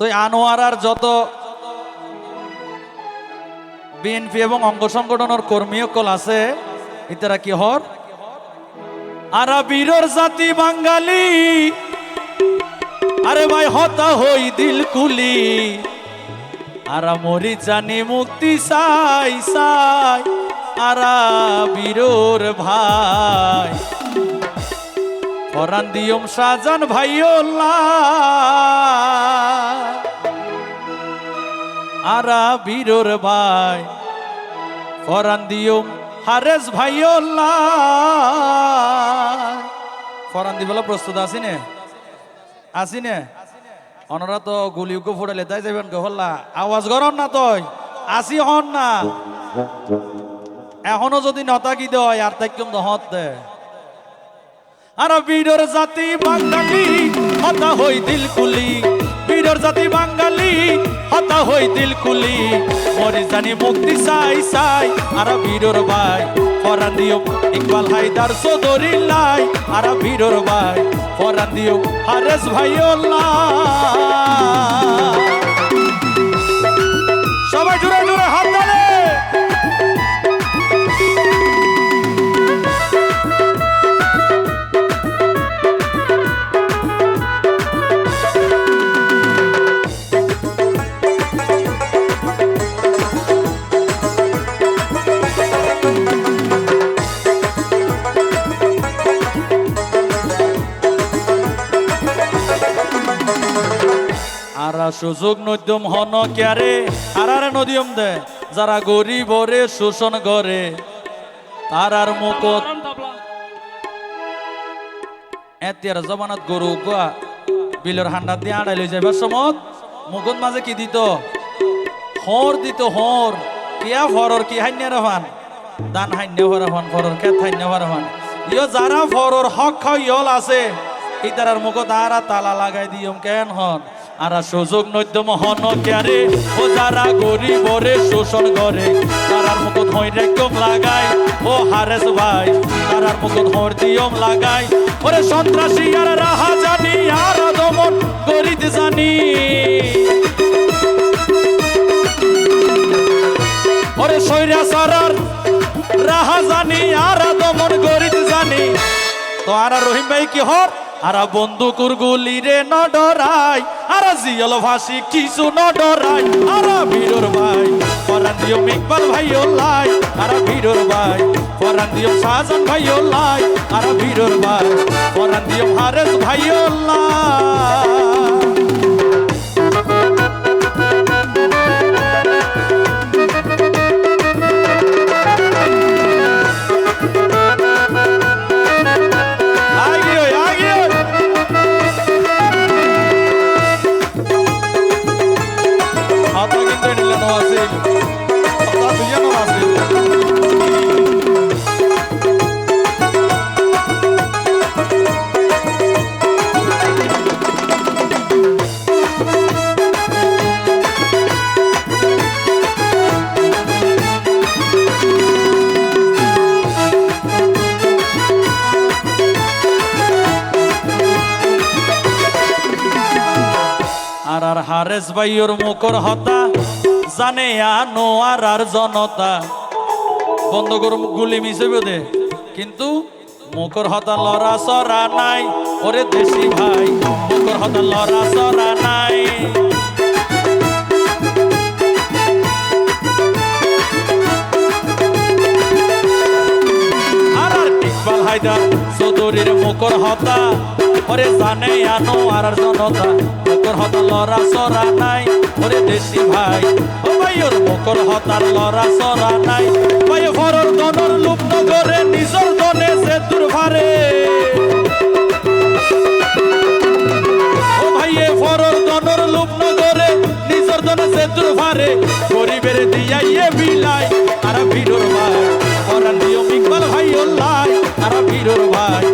তো এই আনোয়ার আর যত বিএনপি এবং অঙ্গ সংগঠনের কর্মী সকল আছে, ইতারা কি হর? আরা বীরর জাতি বাঙালি। আরে ভাই, হতা হই দিল কুলি। আরা মরি জানি মুক্তি সাই সাই আরা বীরর ভাই। পরান দিয়ম সাজান ভাইওল্লা আরা বীরর ভাই। ফরান দিয়ম, হারেস ভাইওল্লা ফরান দিবেলা প্রস্তুত আছি নে আছি নে অনরা তো গুলি উকো ফুটালে তাই যাবেন হল্লা? আওয়াজ গরম না তই? আসি হন না। এখনও যদি নতাকি দেয় আর তাই কেম হত দে? আর বীরর জাতি বাঙালি, হতা হই দিল কুলি। বীরর জাতি বাঙালি হতা হই দিল কুলি, মরি জানি মুক্তি চাই চাই। আর বীরর ভাই ফরান দিও ইকবাল হায়দার সদরি লাই। আর বীরর ভাই ফরান দিও হারেস ভাই সবাই জোরে জোরে, হাত তালে সুযোগ নদ্যম হন ক্যারে? আরারে নদিয়ম দে, যারা গরিব রে, শোষণ করে। তারার মুকত এতিয়ার জমানত গরু গোয়া, বিলের হান্ডা দিয়ে আড়াই লই যাবার সমত মুকুত মাঝে কি দিত? হর দিত হর। কিয়া ফরর কি হাইন্য রহান দান হাইন্য হরাহান ফরর খেত হাইন্য হরাহান ইয় যারা ফরর হক ইয়ল আছে। ইতারার মুখত আরা তালা লাগাই দিয়ম কেন হন? আরা সুযোগ নৈদ্যম হন ক্যারে, ও যারা গরিব রে শোষণ করে, তারার মুখত হই রেকম লাগাই ও হারেস ভাই, তারার হর দিয়ম লাগাই ওরে সন্ত্রাসী আর রাহা জানি আর দমন করিতে জানি। ওরে সৈরা সারার রাহা জানি আর দমন করিতে জানি। তো আর রহিম ভাই কি হর? আরা বন্দুকুর গুলি রে ন ডরাই আরা জিয়ল ভাসি কিছু ন ডরাই আরা বীরর ভাই পরান দিও মিকবাল ভাই লাই, আরা বীরর ভাই পরান দিও সাজন ভাই লাই, আরা বীরর ভাই পরান দিও হারেস ভাই লাই। হারেস ভাইয়র মুখর হতা, জানে আনো আর জনতা। বন্ধ করো গুলি মিশে দে কিন্তু মুখর হতা লড়া সরা নাই, ওরে দেশি ভাই। মুখর হতা লড়া সরা নাই। ইকবাল হায়দার চৌধুরীর মুখর হতা, ওরে জানে আনো জনতা। মুখর হতা লড়া সরা নাই। ওরে দেশি ভাই ওর মুখর হতার লড়া সরা নাই। ভাই ভরর দনর লুপ নগরে নিজর দনে যে দুর্ভারে। ও দিয়াইয়ে বিলাই আর ভিড়র ভাই। পরান দিও ইকবাল ভাই, ওল্লাই আর ভিড়র ভাই।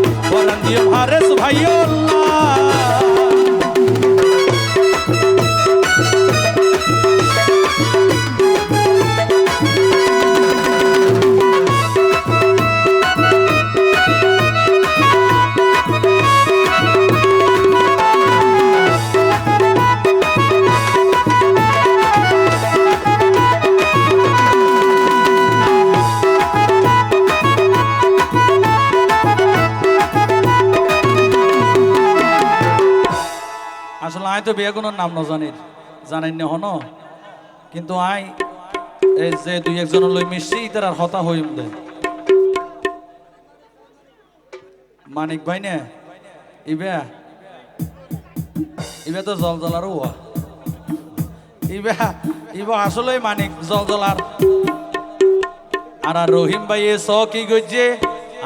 তো বেগুনের নাম ন জানির জানেন হন? কিন্তু আই, এই যে দুই একজন লই মিশছি তার আর হতা হইম দে। মানিক ভাই নে? ইবে? ইবে তো জল জলার হুয়া ইবে ইবে আসলে মানিক, জল জলার আর আর রহিম ভাইয়ে স কি গজ্জে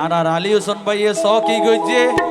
আর আর আলী হোসেন ভাইয়ে স কি গজ্জে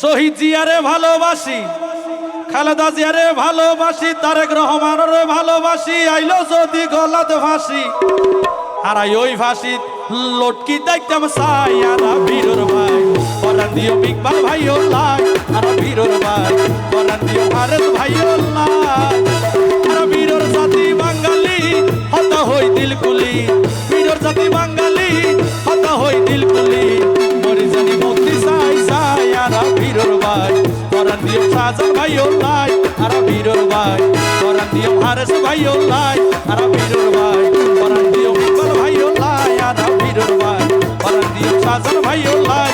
শহীদ জিয়ারে ভালোবাসি, খালেদা জিয়ারে ভালোবাসি, তারেক রহমানরে ভালোবাসি, আইলো যদি গলাত ফাঁসি। আর ওই ফাঁসি লটকি দেখতাম সাই, আর বীরর ভাই পরান দিও ইকবাল ভাই লাই, আর বীরর ভাই পরান দিও ভারত ভাই লাই। আর বীরর জাতি বাঙালি, হত হই দিলকুলি বীরর জাতি বাঙালি সাজন ভাই ও লাই আর বীরর ভাই। পরান দিও হারেস ভাই ও লাই আর বীরর ভাই। পরান দিও ইকবাল ভাই ও লাই আর বীরর ভাই। পরান দিও সাজন ভাই ও লাই